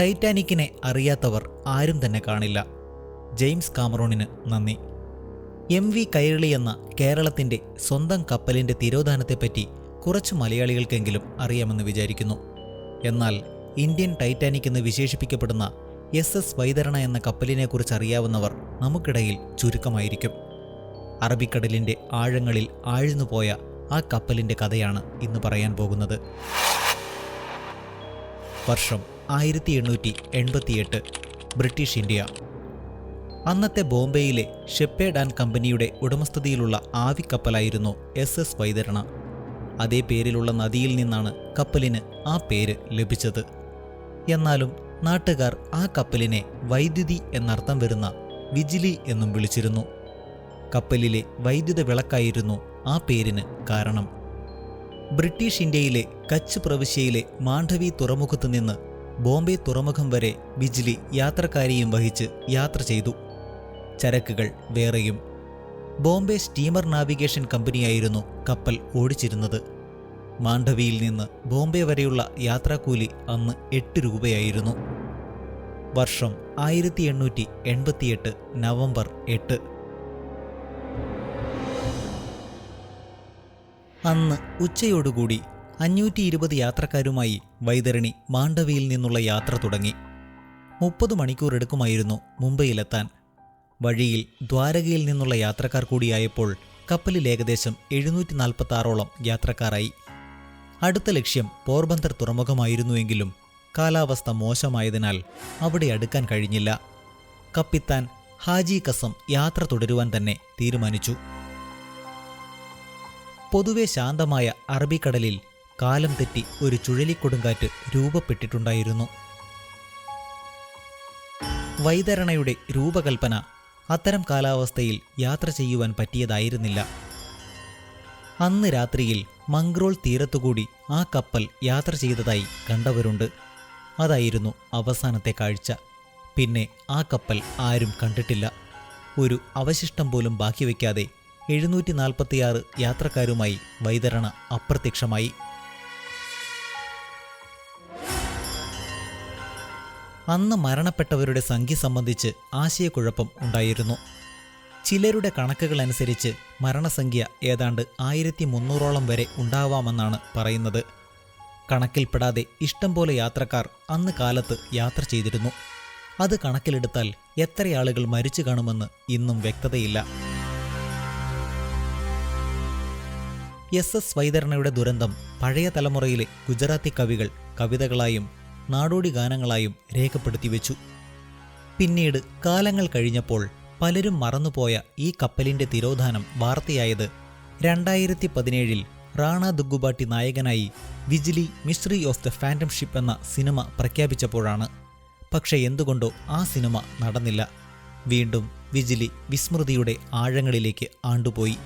ടൈറ്റാനിക്കിനെ അറിയാത്തവർ ആരും തന്നെ കാണില്ല. ജെയിംസ് കാമറോണിന് നന്ദി. എം വി കൈരളി എന്ന കേരളത്തിന്റെ സ്വന്തം കപ്പലിന്റെ തിരോധാനത്തെപ്പറ്റി കുറച്ച് മലയാളികൾക്കെങ്കിലും അറിയാമെന്ന് വിചാരിക്കുന്നു. എന്നാൽ ഇന്ത്യൻ ടൈറ്റാനിക് എന്ന് വിശേഷിപ്പിക്കപ്പെടുന്ന എസ് എസ് വൈതരണ എന്ന കപ്പലിനെക്കുറിച്ച് അറിയാവുന്നവർ നമുക്കിടയിൽ ചുരുക്കമായിരിക്കും. അറബിക്കടലിന്റെ ആഴങ്ങളിൽ ആഴ്ന്നുപോയ ആ കപ്പലിന്റെ കഥയാണ് ഇന്ന് പറയാൻ പോകുന്നത്. വർഷം ആയിരത്തി എണ്ണൂറ്റി എൺപത്തിയെട്ട് ബ്രിട്ടീഷ് ഇന്ത്യ. അന്നത്തെ ബോംബെയിലെ ഷെപ്പേഡ് ആൻഡ് കമ്പനിയുടെ ഉടമസ്ഥതയിലുള്ള ആവിക്കപ്പലായിരുന്നു എസ് എസ് വൈതരണ. അതേ പേരിലുള്ള നദിയിൽ നിന്നാണ് കപ്പലിന് ആ പേര് ലഭിച്ചത്. എന്നാലും നാട്ടുകാർ ആ കപ്പലിനെ വൈദ്യുതി എന്നർത്ഥം വരുന്ന വിജിലി എന്നും വിളിച്ചിരുന്നു. കപ്പലിലെ വൈദ്യുത വിളക്കായിരുന്നു ആ പേരിന് കാരണം. ബ്രിട്ടീഷ് ഇന്ത്യയിലെ കച്ച് പ്രവിശ്യയിലെ മാണ്ഡവി തുറമുഖത്തു നിന്ന് ബോംബെ തുറമുഖം വരെ ബിജ്ലി യാത്രക്കാരെയും വഹിച്ച് യാത്ര ചെയ്തു. ചരക്കുകൾ വേറെയും. ബോംബെ സ്റ്റീമർ നാവിഗേഷൻ കമ്പനിയായിരുന്നു കപ്പൽ ഓടിച്ചിരുന്നത്. മാണ്ഡവിയിൽ നിന്ന് ബോംബെ വരെയുള്ള യാത്രാക്കൂലി അന്ന് എട്ട് രൂപയായിരുന്നു. വർഷം ആയിരത്തി എണ്ണൂറ്റി എൺപത്തിയെട്ട് നവംബർ എട്ട്. അന്ന് ഉച്ചയോടുകൂടി അഞ്ഞൂറ്റി ഇരുപത് യാത്രക്കാരുമായി വൈതരണി മാണ്ഡവിയിൽ നിന്നുള്ള യാത്ര തുടങ്ങി. മുപ്പത് മണിക്കൂർ എടുക്കുമായിരുന്നു മുംബൈയിലെത്താൻ. വഴിയിൽ ദ്വാരകയിൽ നിന്നുള്ള യാത്രക്കാർ കൂടിയായപ്പോൾ കപ്പലിൽ ഏകദേശം എഴുന്നൂറ്റി നാൽപ്പത്തി ആറോളം യാത്രക്കാരായി. അടുത്ത ലക്ഷ്യം പോർബന്തർ തുറമുഖമായിരുന്നുവെങ്കിലും കാലാവസ്ഥ മോശമായതിനാൽ അവിടെ അടുക്കാൻ കഴിഞ്ഞില്ല. കപ്പിത്താൻ ഹാജി കസം യാത്ര തുടരുവാൻ തന്നെ തീരുമാനിച്ചു. പൊതുവെ ശാന്തമായ അറബിക്കടലിൽ കാലം തെറ്റി ഒരു ചുഴലിക്കൊടുങ്കാറ്റ് രൂപപ്പെട്ടിട്ടുണ്ടായിരുന്നു. വൈതരണയുടെ രൂപകൽപ്പന അത്തരം കാലാവസ്ഥയിൽ യാത്ര ചെയ്യുവാൻ പറ്റിയതായിരുന്നില്ല. അന്ന് രാത്രിയിൽ മംഗ്രോൾ തീരത്തുകൂടി ആ കപ്പൽ യാത്ര ചെയ്തതായി കണ്ടവരുണ്ട്. അതായിരുന്നു അവസാനത്തെ കാഴ്ച. പിന്നെ ആ കപ്പൽ ആരും കണ്ടിട്ടില്ല. ഒരു അവശിഷ്ടം പോലും ബാക്കി വയ്ക്കാതെ എഴുന്നൂറ്റി നാൽപ്പത്തിയാറ് യാത്രക്കാരുമായി വൈതരണ അപ്രത്യക്ഷമായി. അന്ന് മരണപ്പെട്ടവരുടെ സംഖ്യ സംബന്ധിച്ച് ആശയക്കുഴപ്പം ഉണ്ടായിരുന്നു. ചിലരുടെ കണക്കുകൾ അനുസരിച്ച് മരണസംഖ്യ ഏതാണ്ട് ആയിരത്തി മുന്നൂറോളം വരെ ഉണ്ടാവാമെന്നാണ് പറയുന്നത്. കണക്കിൽപ്പെടാതെ ഇഷ്ടം പോലെ യാത്രക്കാർ അന്ന് കാലത്ത് യാത്ര ചെയ്തിരുന്നു. അത് കണക്കിലെടുത്താൽ എത്ര ആളുകൾ മരിച്ചു കാണുമെന്ന് ഇന്നും വ്യക്തതയില്ല. എസ്. എസ്. വൈതരണയുടെ ദുരന്തം പഴയ തലമുറയിലെ ഗുജറാത്തി കവികൾ കവിതകളായും നാടോടി ഗാനങ്ങളായും രേഖപ്പെടുത്തി വെച്ചു പിന്നീട് കാലങ്ങൾ കഴിഞ്ഞപ്പോൾ പലരും മറന്നുപോയ ഈ കപ്പലിന്റെ തിരോധാനം വാർത്തയായത് രണ്ടായിരത്തി പതിനേഴിൽ റാണ ദുഗുബാട്ടി നായകനായി Vijili mystery of the phantom ship എന്ന സിനിമ പ്രഖ്യാപിച്ചപ്പോഴാണ്. പക്ഷേ എന്തുകൊണ്ടോ ആ സിനിമ നടന്നില്ല. വീണ്ടും വിജിലി വിസ്മൃതിയുടെ ആഴങ്ങളിലേക്ക് ആണ്ടുപോയി.